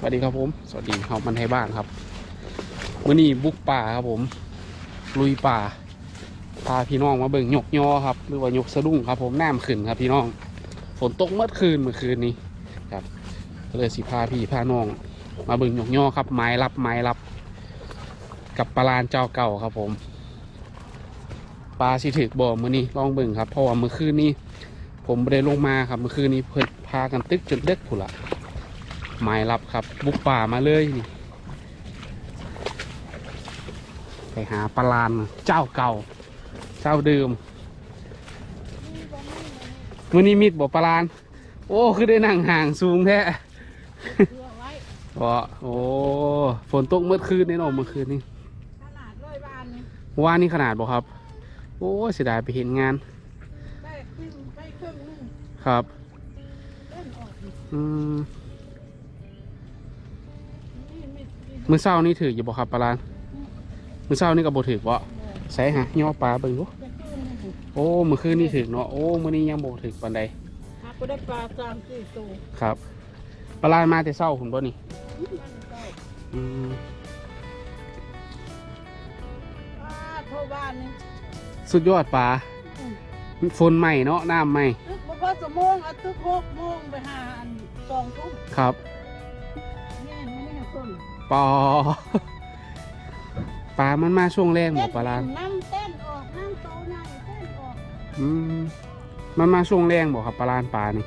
สวัสดีครับผม สวัสดีเฮามันไทยบ้านครับมื่อนี้บุกป่าครับผม ลุยป่า พาพี่น้องมาเบิ่งหยกยอครับ หรือว่าหยกสะดุ้งครับ ผมน้ำขึ้นครับ พี่น้อง ฝนตกเมื่อคืนเมื่อคืนนี้ครับก็เลยสิพาพี่พาน้อง มาเบิ่งหยกยอครับ ไม้รับไม้รับ กับปลาลานเจ้าเก่าครับผมปลาสิถึกบ่อมื่อนี้ลองเบิ่งครับเพราะว่าเมื่อคืนนี้ ผมไม่ได้ลงมาครับเมื่อคืนนี้เพิ่นพากันตึกจนเด็กผุนละ หมายรับครับ บุกป่ามาเลยนี่ไปหาปลาลานเจ้าเก่า เจ้าเดิมมื่อนี้มิดบ่ปลาลาน โอ้คือได้นั่งห่างสูงแท้บ่โอ้ฝนตกเมื่อคืนนี่เนาะเมื่อคืนนี้ขนาดร้อยบานนี่ว่านี่ขนาดบ่ครับ โอ้เสียดายไปเห็นงานได้ขึ้นไปครึ่งหนึงครับเล่นออกนี่อืม ม่ไม่มื้อเช้านี่ถืออยู่บ่ครับปลาลานมื้อเช้านี่ก็บ่ถือบ่ใส่หะย่อปลาเบิ่งดูจะขึ้นนี่โอ้มื้อคืนนี่ถือเนาะโอ้มื้อนี้ยังบ่ถือปานใดหากก็ได้ปลาสามสี่ตัวครับปลาลานมาแต่เช้าคุณบ่นี่มันก็อืมปลาโทรบ้านนี่สุดยอดปลาอืมฝนใหม่เนาะน้ำใหม่ตึกบ่พอสมงอะตึกหกโมงไปหาอันสองทุ่มครับนี่ ไม่ได้คนปอปลามันมาช่วงแรงบ่ปลาลานน้ำเต้นออกน้ำโตใหญ่เต้นออกอืมมันมาช่วงแรงบ่ครับปลาลานปลานี่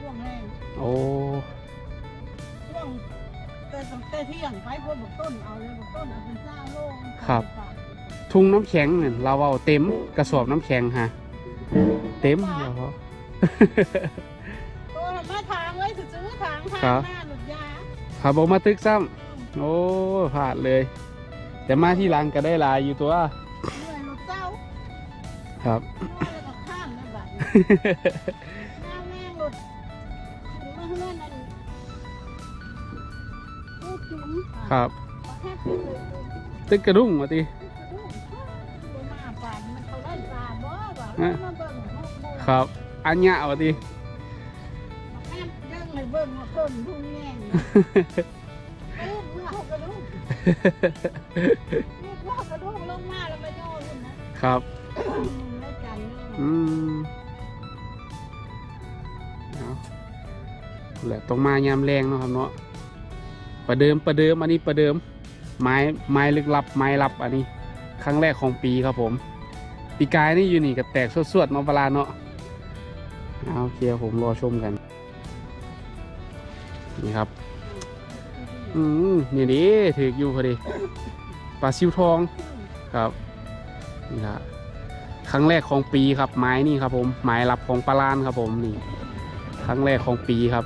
ช่วงแรงโอ้ช่วงแต่ตั้งแต่เที่ยงไปพวกบอกต้นเอาเลยบอกต้นเอาเป็นซ่าโล่งครับ ทุ่งน้ำแข็งเนี่ยเราเอาเต็มกระสอบน้ำแข็งฮะเต็มแล้วก็ตัวมาทางไว้ซื้อทางทางครับหน้าหนุดยา ขับออกมาตึกซ้ำโอ้พลาดเลย แต่มาที่หลังก็ได้หลายอยู่ตัวเหนื่อยหนุดเศร้าครับน้อยแล้วก็ข้ามในบัดนี้หน้าแม่งหลุดถึงมาเฮือนนั่นลูกจุ๋มครับแค่คือเลยตึกกระดุ้งมาติลูกตัวมาป่านมันเขาได้ปลาบ่ว่าฮะมาเบิ่งหกโมงครับ อันเนี้ยมาติ ต้นทุ่งแง่งเอ้ยเมื่อากระดุ้งลูกว่ากระดุ้งลงมาแล้วมาโยนนู่นนะครับได้จันทร์อืมเอาแหละต้องมายามแรงเนาะครับเนาะประเดิมประเดิมอันนี้ประเดิม ไม้ไม้ลึกลับไม้ลับอันนี้ ครั้งแรกของปีครับผม ปีกายนี่อยู่นี่กับแตกสวดๆเนาะเวลาเนาะเอาโอเคผมรอชมกัน นี่ครับ อืมนี่ดิถืออยู่พอดีปลาซิวทองครับนี่ครับครั้งแรกของปีครับ ไม้นี่ครับ ผมไม้ลับของปลาลานครับ ผมนี่ ครั้งแรกของปีครับ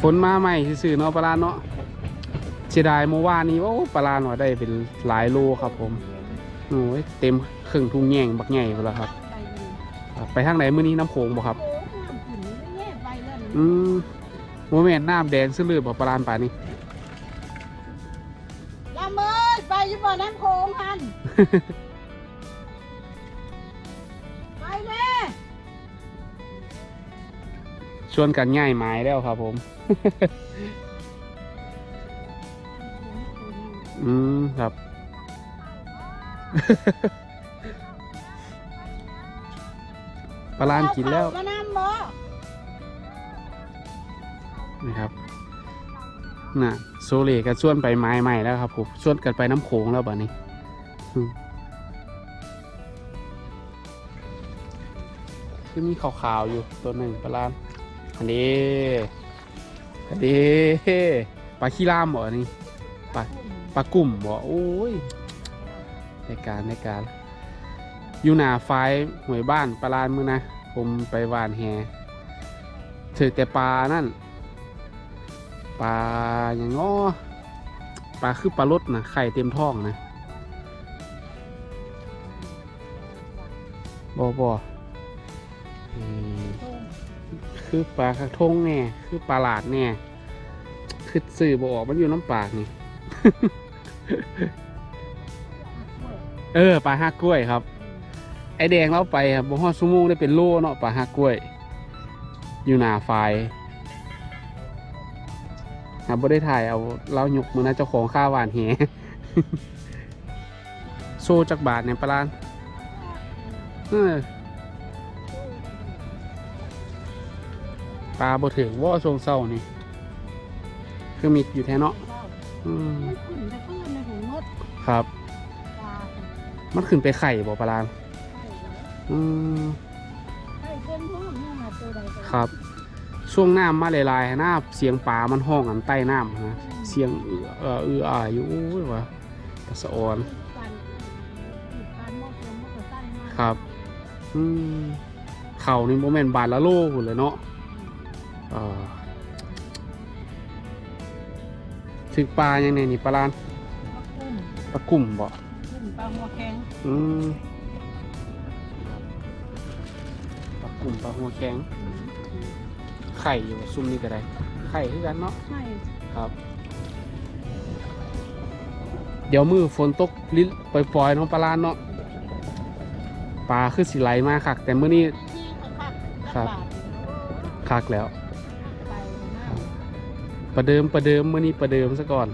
ฝนมาใหม่ซื่อเนาะปลาลานเนาะเสียดายเมื่อวานนี้ว่าปลาลานว่าได้เป็นหลายโลครับ ผมโอ้ยเต็มครึ่งทุ่งแง่งบักใหญ่ไปแล้วครับครับ ไปทางไหนมื้อนี้น้ำโขงบ่ครับ อืมโมเมนต์น้ำแดงซื่อลือบ่ปลาลานป่านนี้ ลำเอ้ยไปอยี่บ่อน้ำโขงหัน ไปแม่ชวนกันง่ายไม้แล้วครับผม อืมครับ ปลาลานกินแล้วเอาข้าวมาน้ำบ่ นะครับน่ะโซเลกันชวนไปไม้ใหม่แล้วครับผมชวนกันไปน้ำโขงแล้วบ้านี้คือมีขาวๆอยู่ตัวหนึ่งปลาลานอันนี้อันนี้ปลาขี้ล่ามบ่อันนี้ไปปลากลุ่มบ่โอ้ยในการในการอยู่หนาไฟหวยบ้านปลาลานมือนะ ผมไปหวานแหถือแต่ปลานั่น ปลาอย่างง้อปลาคือปลาลดนะไข่เต็มท้องนะบอบอคือปลาคักทงแน่คือปลาหลาดแน่คือสื่อบออกมันอยู่น้ำปากนี่ เออปลาหักกล้วยครับ ไอแดงเราไปครับบ่ฮอดชั่มงได้เป็นโลเนาะปลาหักกล้วย อยู่หน้าไฟ หาบ่ได้ถ่ายเอาเล้าหยกมือนะเจ้าของข้าหวานแหโซ่จักบาทเนี่ยปลาลานเออปลาบ่ถึงว่าทรงเศร้านี่ คือมีอยู่แท้เนาะอืมมันขึ้นจะขึ้นในหูมดครับปลามันขึ้นไปไข่บ่ปลาลานไข่เหรออืมไข่เต็มท้องเนี่ยนะตัวใดตัวหนึ่งครับ ช่วงน้ำมาหลายๆหน้าเสียงปลามันห้องอันใต้น้ำนะเสียงเอือเออเอืออาอยู่โอ้ยวะตะสะออนการการมอกเต็มมอกกระตั้งมากครับ อืมเข่านี่โมเมนบาทละโลหุ่นเลยเนาะเออถึกปลายังไงนี่ปลาลานมะกุ้มปลากุ่มบ่กุ้มปลาหัวแข็งอืมปลากุ่มปลาหัวแข็งไข่อยู่ซุ่มนี่ก็ได้ ไข่คือกันเนาะไข่ครับ เดี๋ยวมือฝนตกลิ้นปล่อยๆเนาะปลาลานเนาะปลาคือสิไหลมาคักแต่มื้อนี้ที่กระคักครับกะบาดคักแล้วไปนะประเดิมประเดิมมื้อนี้ประเดิมซะก่อน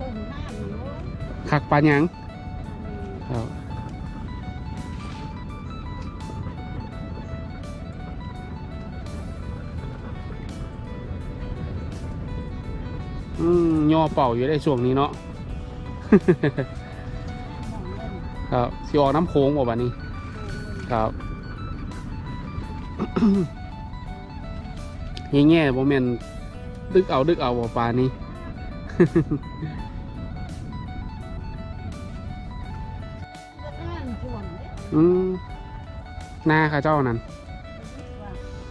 ต้มน้ำอยู่คักปลาหยัง อืมย่อเป่าอยู่ได้ช่วงนี้เนาะ ครับสิออกน้ำโค้งบ่บัดนี้ ครับแง่ๆบ่แม่นดึกเอาดึกเอาปลานี้ อืมหน้าข้าเจ้านั่น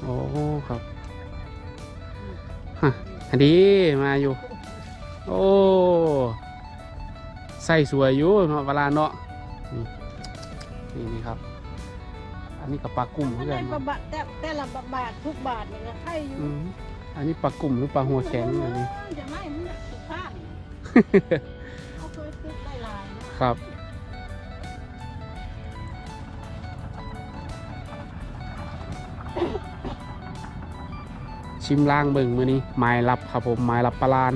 โอ้ครับฮะอันนี้มาอยู่ โอ้ใส่สวยอยู่เนาะเวลาเนาะนี่นี่นี่ครับ อันนี้กับปลากุ่มไม่เพื่อได้นประบาทแต่แต่ละบาททุกบาทนี่ก็ให้อยู่อืมอันนี้ปลากุ่มหรือปลาหัวแข็งอันนี้ จะไม่มันสุภาพเขาเคยซื้อได้หลายเนาะครับ ชิมล่างเบิ่งมือนี้ไม้รับครับผมไม้รับปลาลาน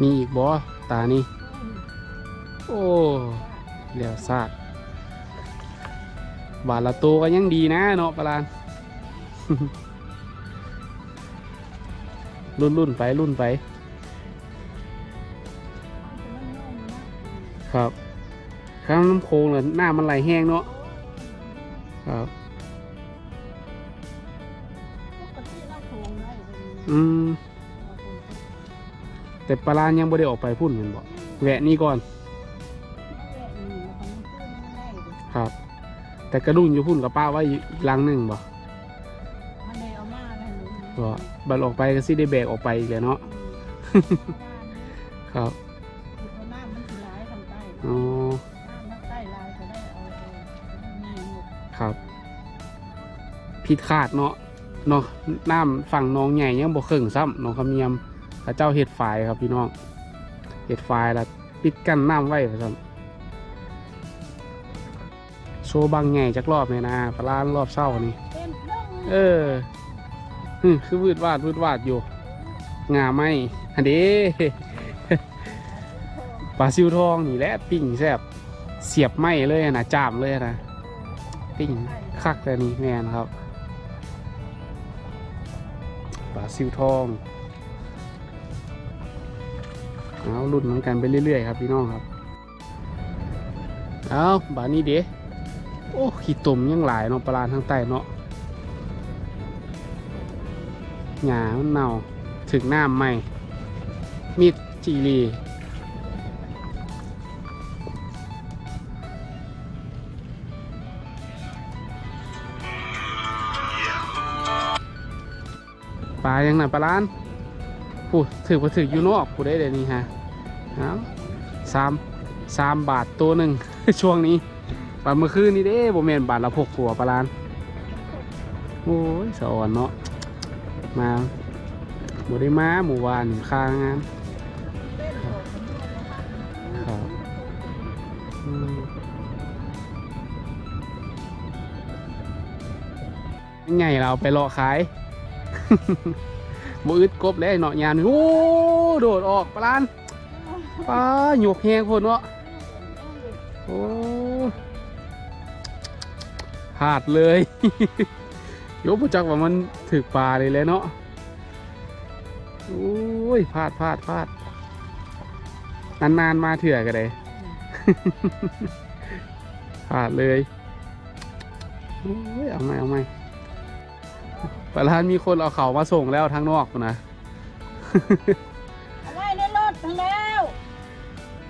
มีอีกบ่ตานี่ โอ้เหลียวซาดบาทละตัวก็ยังดีนะเนาะปลาลานรุ่นรุ่นไปรุ่นไป ครับข้ามน้ำโค้งเลยหน้ามันไหลแห้งเนาะครับ ปกติเราโถงได้เป็นอืม แต่ปลาลานยังไม่ได้ออกไปพุ่นเหมือนบอกแวะนี่ก่อนครับ แต่กระดุงอยู่พุ่นกับป้าไว้อีกลังหนึ่งบ่ก็บัดออกไปก็สิได้แบกออกไปอีกแล้วเนาะ ครับ อ๋อครับ ผิดคาดเนาะเนาะน้ำฝั่งหน้องใหญ่ยังบ่เครึ่งซ้ำหน้องคำเนียมพระเจ้าเห็ดฝายครับพี่น้องเห็ดฝายแล้วปิดกั้นน้ำไว้ครับโชว์บางใหญ่จักรอบเลยนะปลาล้านรอบเศร้านี่เออฮึคือวืดวาดวืดวาดอยู่งาไหมอันนี้ ปลาซิวทองนี่แหละปิ้งแซบเสียบไหมเลยนะจามเลยนะปิ้งคักแต่นี่แมนครับปลาซิวทองเอารุ่นเหมือนกันไปเรื่อยๆครับพี่น้องครับเอาบานี้เด้โอ้ขี้ตุ่มยังหลายเนาะปลาลานทางใต้เนาะหยามันเน่าถึงน้ำใหม่มีดจีรี ลายังน่ะปลาล้านผู้ถือว่าถืออยู่นอกผู้ได้เดี๋ยวนี้ฮะเอาสามสามบาทตัวหนึ่ง ช่วงนี้ปลาเมื่อคืนนี้เด้บ่แม่นบาทละพกตัวปลาล้าน โอ้ยสะอ่อนเนาะมาบ่ได้มาหมู่วานค้างานเล่นของมันครับอืมยังไงเราไปรอขาย บ่อึดกบเลยเนาะยานโอ้โดดออกปลาลานปลาหยกแหงพุ่นเนาะโอ้พลาดเลยโยบจักว่ามันถึกปลาเลยแหล้วเนาะโอ้ยพลาดพลาดพลาดนานๆมาเถื่อกันเลยพลาดเลยโอ้ยเอาไหมเอาไหม ปลาลานมีคนเอาเขามาส่งแล้วทางนอกพุ่นนะเอาไว้ในรถทั้งแล้ว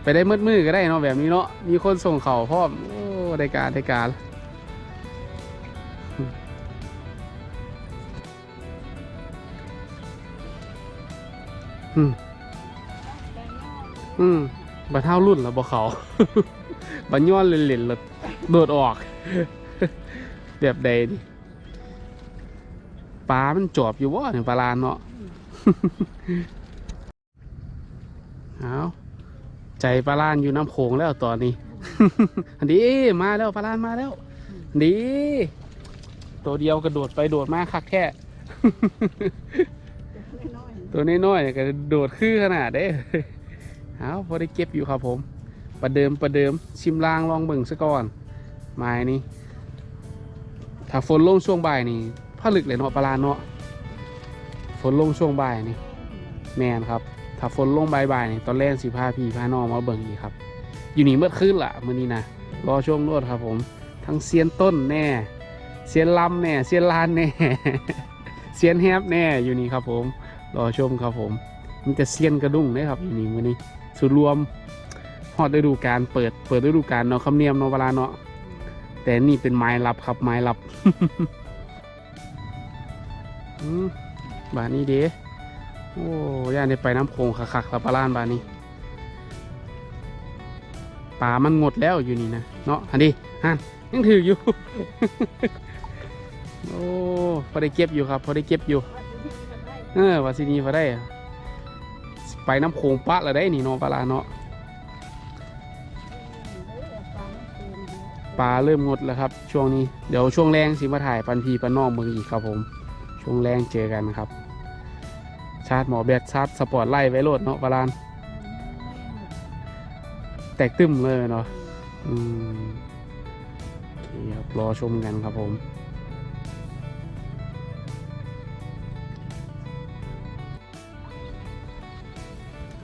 ไปได้มืดมือๆก็ได้เนาะแบบนี้เนาะ มีคนส่งเขาพร้อม โอ้ได้การได้การอืมอืมบัเท่ารุ่นแล้วบ่เขาบัย้อนเล่นๆแล้วโดดออก แบบใดดิ ปลา มันจอบอยู่บ่เนี่ยปลาลานเนาะเอาใจปลาลานอยู่น้ำโขงแล้วตอนนี้ ดีมาแล้วปลาลานมาแล้ว ดี ตัวเดียวกระโดดไปโดดมาคักแค่ตัวน้อยๆเนี่ยก็โดดคือขนาดเด้เอาพอได้เก็บอยู่ครับผมประเดิมประเดิมชิมลางลองเบิ่งซะก่อนไม้นี่ถ้าฝนลงช่วงบ่ายนี่ ผลึกเลยเนาะปลาลานเนาะฝนลงช่วงบ่ายนี่แมนครับ ถ้าฝนลงบ่ายๆนี่ตอนแรกสิพาพี่พานองมาเบิ่งอีกครับ อยู่นี่เมื่อคืนละมื้อนี้นะรอช่วงนวดครับผม ทั้งเซียนต้นแน่เซียนลำแน่เซียนลานแน่เซียนแฮบแน่อยู่นี่ครับผม รอชมครับผม มันจะเซียนกระดุ้งเลยครับอยู่นี่มื้อนี้ส่วนรวมฮอดฤดูการเปิดเปิดฤดูการเนาะคำเนียมเนาะเวลาเนาะแต่นี่เป็นไม้ลับครับไม้ลับ อืมบานนี้เด้โอ้ย่านได้ไปน้ำโขงคักๆแล้วปลาล้านบานนี้ปลามันหมดแล้วอยู่นี่นะเนาะอันนี้ฮันยังถืออยู่ โอ้พอได้เก็บอยู่ครับพอได้เก็บอยู่ เออวาซินีพอได้ ไปน้ำโขงปะละได้นี่เนาะปลาลาเนาะปลาเริ่มงดแล้วครับ ช่วงนี้เดี๋ยวช่วงแรงสิมาถ่ายปันพีปันนอกเมืองอีกครับผม ช่วงแรงเจอกันครับ ชาร์จหมอแบตชาร์จสปอร์ตไล่ไว้โหลดเนาะปลาลาน แตกตึมเลยเนาะอืมโอเคครับรอชมกันครับผม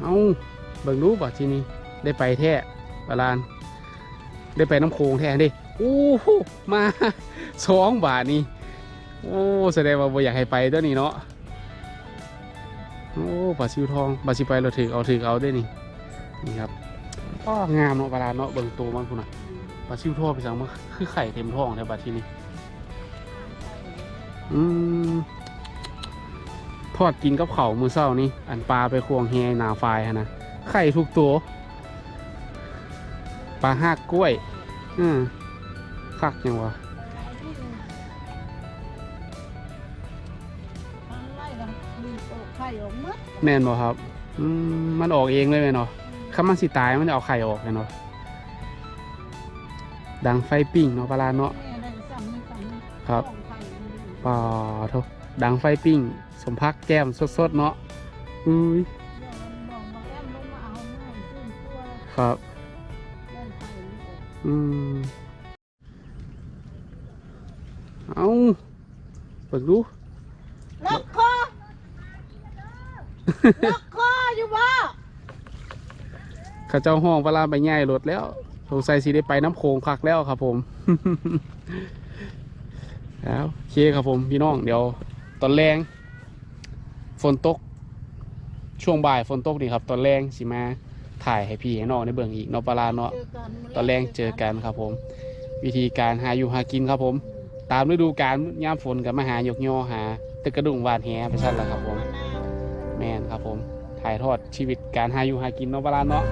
เอาเบิ่งรู้ป่ะทีนี้ได้ไปแท้ปลาลาน ได้ไปน้ำโขงแท้ดิโอ้โหมาสองบาทนี่ โอ้แสดงว่าบ่อยากให้ไปตัวนี้เนาะโอ้ปลาซิวทองปลาซิไปเราถือเอาถือเอาได้นี่นี่ครับก็งามเนาะปลาลานเนาะเบิ่งตัวมันคุณน่ะปลาซิวทองไปสั่งมาคือไข่เต็มท้องแต่บัดที่นี้อืมทอดกินกับเขามือเศร้านี่ อันปลาไปควงเฮนาไฟฮะนะไข่ทุกตัวปลาหักกล้วย อืมคักยังวะ ออกมัดแม่นบ่ครับอืมมันออกเองเลยแม่นเนาะถ้ามันสิตายมันจะเอาไข่ออกเลยเนาะดังไฟปิ้งเนาะปลาลาเนาะแม่ได้ซ้ำนี่ซ้ำนี่ครับ ของไข่นี่ปลาโทดังไฟปิ้ง สมพักแก้มสดๆเนาะอุ้ยเดี๋ยวมันบอกมาแอมลงมาเอาหน่อยซึ่งตัวครับเล่นไข่นี่ออก อืม เอาเปิดดู ล็อกคอ ล็อกคออยู่บ่ข้าเจ้าห้องปลาลาไปง่ายรถแล้วสงสัยสิได้ไปน้ำโขงคักแล้วครับผม แล้วโอเคครับผมพี่น้องเดี๋ยว ตอนแรงฝนตก ช่วงบ่ายฝนตกนี่ครับ ตอนแรงสิมาถ่ายให้พี่ให้น้องในเบื้องอีกเนาะปลาลาเนาะเจอตอนแรงเจอกันครับผม วิธีการหาอยู่หากินครับผม ตามฤดูกาลยามฝนกับมาหาหยกยอหาตึกกระดุงหวานแหไปสั้นแหละครับผม แมนครับผมถ่ายทอดชีวิตการหาอยู่หากินเนาะปลาลานเนาะ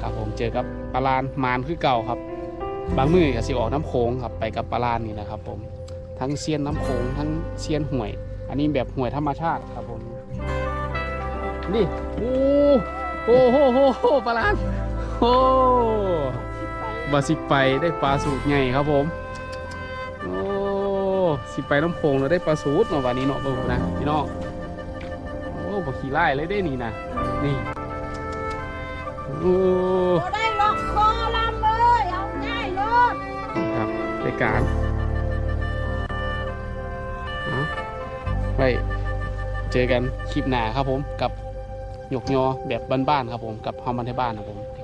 ครับผมเจอกับปลาลานมานคือเก่าครับ บางมือก็สิออกน้ำโขงครับไปกับปลาลานนี่นะครับผมทั้งเซียนน้ำโขงทั้งเซียนห่วย อันนี้แบบห่วยธรรมชาติครับผมนี่โอ้โหโหโหโหปลาลานโอ้บาสิไปได้ปลาสูตรใหญ่ครับผมโอ้สิไปน้ำโพงแล้วได้ปลาสูตรเนาะวันนี้เนาะเบิ่งนะพี่น้อง ขี่ไล่เลยได้นี่นะนี่โอ้โอ้ได้ล็อกคอลำเลยเอาง่ายเลยครับรายการเอาไปเจอกันคลิปหน้าครับผมกับหยกยอแบบบ้านๆครับผมกับเฮามันที่บ้านครับผมโอเค